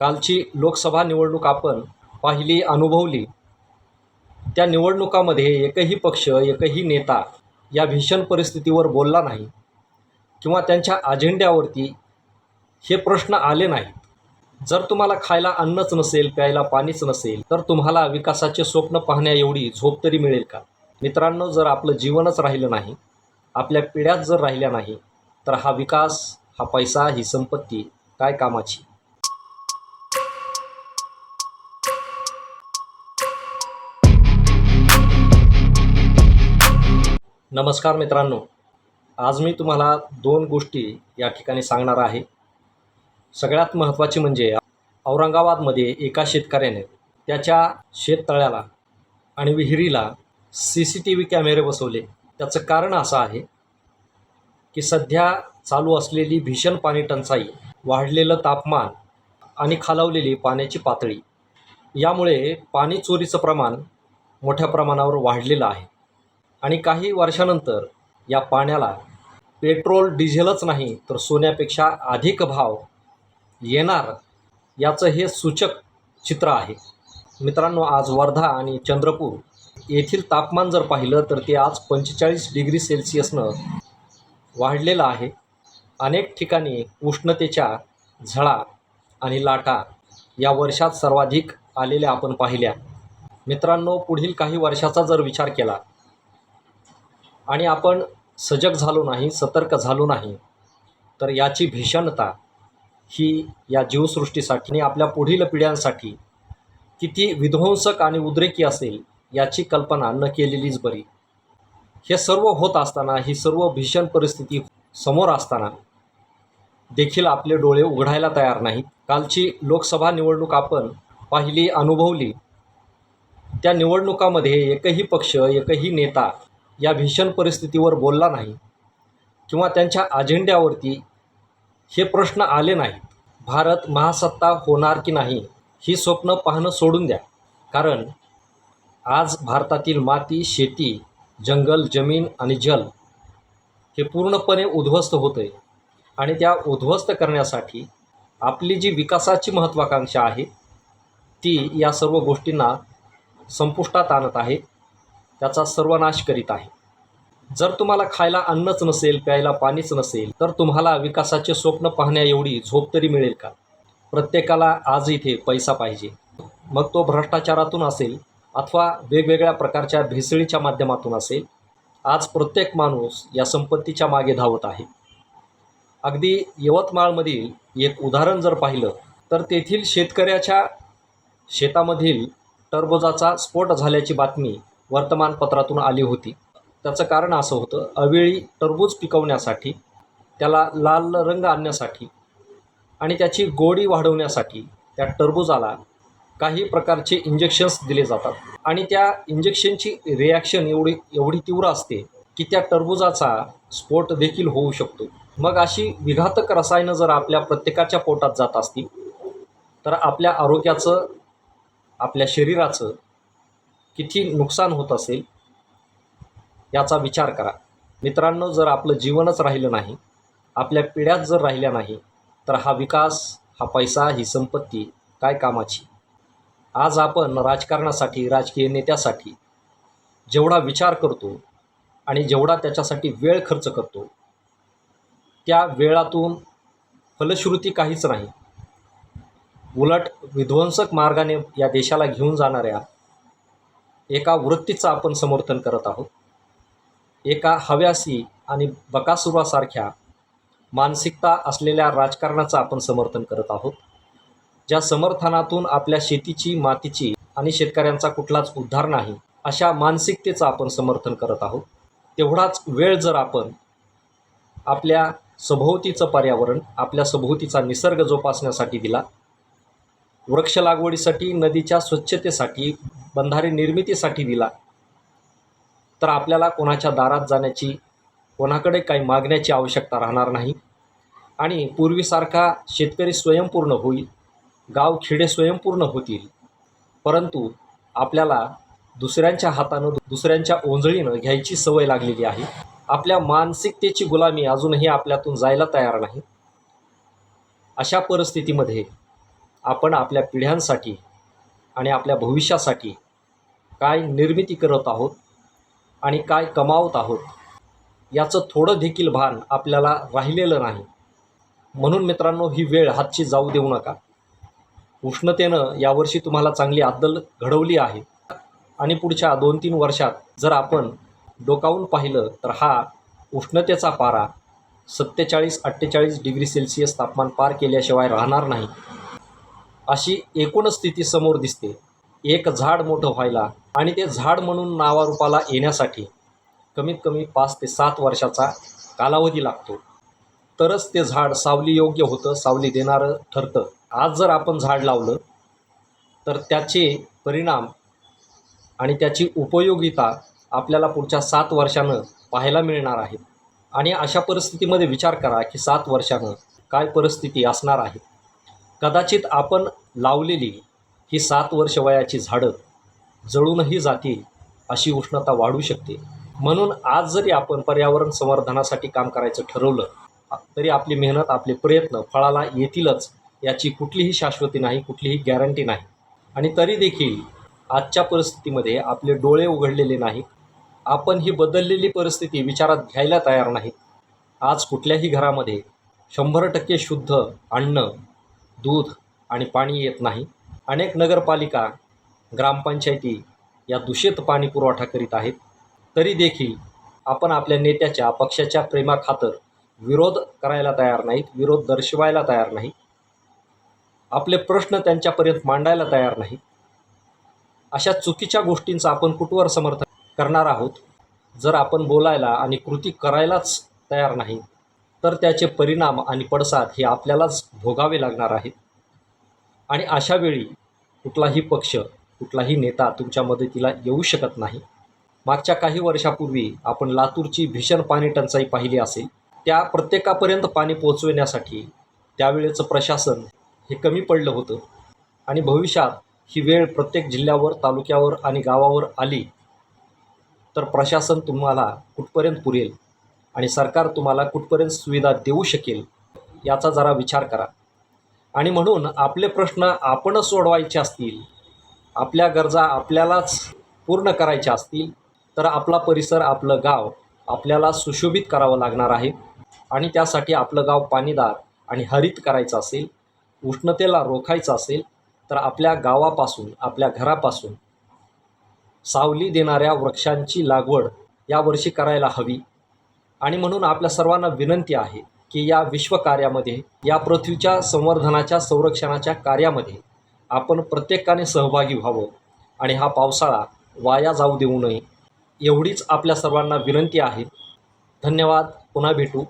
कालची लोकसभा निवडणूक आपण पाहिली अनुभवली. त्या निवडणुकामध्ये एकही पक्ष एकही नेता या भीषण परिस्थितीवर बोलला नाही किंवा त्यांच्या अजेंड्यावरती हे प्रश्न आले नाहीत. जर तुम्हाला खायला अन्नच नसेल प्यायला पाणीच नसेल तर तुम्हाला विकासाचे स्वप्न पाहण्या एवढी झोप तरी मिळेल का? मित्रांनो जर आपलं जीवनच राहिलं नाही आपल्या पिढ्याच जर राहिल्या नाही तर हा विकास हा पैसा ही संपत्ती काय कामाची? नमस्कार मित्रांनो. आज मी तुम्हाला दोन गोष्टी या ठिकाणी सांगणार आहे. सगळ्यात महत्त्वाची म्हणजे औरंगाबादमध्ये एका शेतकऱ्याने त्याच्या शेततळ्याला आणि विहिरीला सी सी टी व्ही कॅमेरे बसवले. त्याचं कारण असं आहे की सध्या चालू असलेली भीषण पाणी टंचाई वाढलेलं तापमान आणि खालावलेली पाण्याची पातळी यामुळे पाणी चोरीचं प्रमाण मोठ्या प्रमाणावर वाढलेलं आहे. आणि काही वर्षानंतर या पाण्याला पेट्रोल डिझेलच नाही तर सोन्यापेक्षा अधिक भाव येणार याचं हे सूचक चित्र आहे. मित्रांनो आज वर्धा आणि चंद्रपूर येथील तापमान जर पाहिलं तर ते आज पंचेचाळीस डिग्री सेल्सिअसनं वाढलेलं आहे. अनेक ठिकाणी उष्णतेच्या झळा आणि लाटा या वर्षात सर्वाधिक आलेल्या आपण पाहिल्या. मित्रांनो पुढील काही वर्षाचा जर विचार केला आणि आपण सजग झालो नाही सतर्क झालो नाही तर याची भीषणता ही या जीवसृष्टीसाठी आणि आपल्या पुढील पिढ्यांसाठी किती विध्वंसक आणि उद्रेकी असेल याची कल्पना न केलेलीच बरी. हे सर्व होत असताना ही सर्व भीषण परिस्थिती समोर असताना देखील आपले डोळे उघडायला तयार नाहीत. कालची लोकसभा निवडणूक आपण पाहिली अनुभवली. त्या निवडणुकामध्ये एकही पक्ष एकही नेता या भीषण परिस्थितीवर बोलला नाही किंवा त्यांच्या अजेंड्यावरती हे प्रश्न आले नाहीत. भारत महासत्ता होणार की नाही ही स्वप्न पाहणं सोडून द्या. कारण आज भारतातील माती शेती जंगल जमीन आणि जल हे पूर्णपणे उद्ध्वस्त होतं आहे आणि त्या उद्ध्वस्त करण्यासाठी आपली जी विकासाची महत्त्वाकांक्षा आहे ती या सर्व गोष्टींना संपुष्टात आणत आहे. त्याचा सर्वनाश करीत आहे. जर तुम्हाला खायला अन्नच नसेल प्यायला पाणीच नसेल तर तुम्हाला विकासाचे स्वप्न पाहण्या एवढी झोप तरी मिळेल का? प्रत्येकाला आज इथे पैसा पाहिजे. मग तो भ्रष्टाचारातून असेल अथवा वेगवेगळ्या प्रकारच्या भेसळीच्या माध्यमातून असेल आज प्रत्येक माणूस या संपत्तीच्या मागे धावत आहे. अगदी यवतमाळमधील एक उदाहरण जर पाहिलं तर तेथील शेतकऱ्याच्या शेतामधील टरबोजाचा स्फोट झाल्याची बातमी वर्तमानपत्रातून आली होती. त्याचं कारण असं होतं अवेळी टरबूज पिकवण्यासाठी त्याला लाल रंग आणण्यासाठी आणि त्याची गोडी वाढवण्यासाठी त्या टरबूजाला काही प्रकारचे इंजेक्शन्स दिले जातात. आणि त्या इंजेक्शनची रिॲक्शन एवढी एवढी तीव्र असते की त्या टरबुजाचा स्फोट देखील होऊ शकतो. मग अशी विघातक रसायनं जर आपल्या प्रत्येकाच्या पोटात जात असतील तर आपल्या आरोग्याचं आपल्या शरीराचं किती नुकसान होत असेल याचा विचार करा. मित्रांनो जर आपलं जीवनच राहिलं नाही आपल्या पिढ्याच जर राहिल्या नाही तर हा विकास हा पैसा ही संपत्ती काय कामाची? आज आपण राजकारणासाठी राजकीय नेत्यासाठी जेवढा विचार करतो आणि जेवढा त्याच्यासाठी वेळ खर्च करतो त्या वेळातून फलश्रुती काहीच नाही. उलट विध्वंसक मार्गाने या देशाला घेऊन जाणाऱ्या एका वृत्तीचं आपण समर्थन करत आहोत. एका हव्यासी आणि बकासुरासारख्या मानसिकता असलेल्या राजकारणाचं आपण समर्थन करत आहोत. ज्या समर्थनातून आपल्या शेतीची मातीची आणि शेतकऱ्यांचा कुठलाच उद्धार नाही अशा मानसिकतेचं आपण समर्थन करत आहोत. तेवढाच वेळ जर आपण आपल्या सभोवतीचं पर्यावरण आपल्या सभोवतीचा निसर्ग जोपासण्यासाठी दिला वृक्ष लागवडीसाठी नदीच्या स्वच्छतेसाठी बंधारे निर्मितीसाठी दिला. तर आपल्याला कोणाच्या दारात जाण्याची कोणाकडे काही मागण्याची आवश्यकता राहणार नाही. आणि पूर्वीसारखा शेतकरी स्वयंपूर्ण होईल गाव खेडे स्वयंपूर्ण होतील. परंतु आपल्याला दुसऱ्यांच्या हातानं दुसऱ्यांच्या ओंजळीनं घ्यायची सवय लागलेली आहे. आपल्या मानसिकतेची गुलामी अजूनही आपल्यातून जायला तयार नाही. अशा परिस्थितीमध्ये आपण आपल्या पिढ्यांसाठी आणि आपल्या भविष्यासाठी काय निर्मिती करत आहोत आणि काय कमावत आहोत याचं थोडं देखील भान आपल्याला राहिलेलं नाही. म्हणून मित्रांनो ही वेळ हातची जाऊ देऊ नका. उष्णतेनं यावर्षी तुम्हाला चांगली अद्दल घडवली आहे. आणि पुढच्या दोन तीन वर्षात जर आपण डोकावून पाहिलं तर हा उष्णतेचा पारा सत्तेचाळीस अठ्ठेचाळीस डिग्री सेल्सिअस तापमान पार केल्याशिवाय राहणार नाही. अशी एकूणच स्थिती समोर दिसते. एक झाड मोठं व्हायला आणि ते झाड म्हणून नावारूपाला येण्यासाठी कमीत कमी पाच ते सात वर्षाचा कालावधी लागतो. तरच ते झाड सावली योग्य होतं सावली देणारं ठरतं. आज जर आपण झाड लावलं तर त्याचे परिणाम आणि त्याची उपयोगिता आपल्याला पुढच्या सात वर्षानं पाहायला मिळणार आहेत आणि अशा परिस्थितीमध्ये विचार करा की सात वर्षानं काय परिस्थिती असणार आहे. कदाचित आपण लावलेली ही सात वर्ष वयाची झाडं जळूनही जातील अशी उष्णता वाढू शकते. म्हणून आज जरी आपण पर्यावरण संवर्धनासाठी काम करायचं ठरवलं तरी आपली मेहनत आपले प्रयत्न फळाला येतीलच याची कुठलीही शाश्वती नाही कुठलीही गॅरंटी नाही. आणि तरी देखील आजच्या परिस्थितीमध्ये आपले डोळे उघडलेले नाहीत. आपण ही बदललेली परिस्थिती विचारात घ्यायला तयार नाहीत. आज कुठल्याही घरामध्ये शंभर टक्के शुद्ध अन्न दूध आणि पाणी येत नाही. अनेक नगरपालिका ग्रामपंचायती या दूषित पाणी पुरवठा करीत आहेत. तरी देखील आपण आपल्या नेत्याच्या पक्षाच्या प्रेमाखातर विरोध करायला तयार नाहीत विरोध दर्शवायला तयार नाही आपले प्रश्न त्यांच्यापर्यंत मांडायला तयार नाहीत. अशा चुकीच्या गोष्टींचं आपण कुठवर समर्थन करणार आहोत? जर आपण बोलायला आणि कृती करायलाच तयार नाही तर त्याचे परिणाम आणि पडसाद हे आपल्यालाच भोगावे लागणार आहेत. आणि अशा वेळी कुठलाही पक्ष कुठलाही नेता तुमच्या मदतीला येऊ शकत नाही. मागच्या काही वर्षापूर्वी आपण लातूरची भीषण पाणी टंचाई पाहिली असेल त्या प्रत्येकापर्यंत पाणी पोचविण्यासाठी त्यावेळेचं प्रशासन हे कमी पडलं होतं. आणि भविष्यात ही वेळ प्रत्येक जिल्ह्यावर तालुक्यावर आणि गावावर आली तर प्रशासन तुम्हाला कुठपर्यंत पुरेल आणि सरकार तुम्हाला कुठपर्यंत सुविधा देऊ शकेल याचा जरा विचार करा. आणि म्हणून आपले प्रश्न आपणच सोडवायचे असतील आपल्या गरजा आपल्यालाच पूर्ण करायच्या असतील तर आपला परिसर आपलं गाव आपल्याला सुशोभित करावं लागणार आहे. आणि त्यासाठी आपलं गाव पाणीदार आणि हरित करायचं असेल उष्णतेला रोखायचं असेल तर आपल्या गावापासून आपल्या घरापासून सावली देणाऱ्या वृक्षांची लागवड यावर्षी करायला हवी. आणि म्हणून आपल्या सर्वांना विनंती आहे की या विश्वकार्यामध्ये या पृथ्वीच्या संवर्धनाच्या संरक्षणाच्या कार्यामध्ये आपण प्रत्येकाने सहभागी व्हावं आणि हा पावसाळा वाया जाऊ देऊ नये एवढीच आपल्या सर्वांना विनंती आहे. धन्यवाद. पुन्हा भेटू.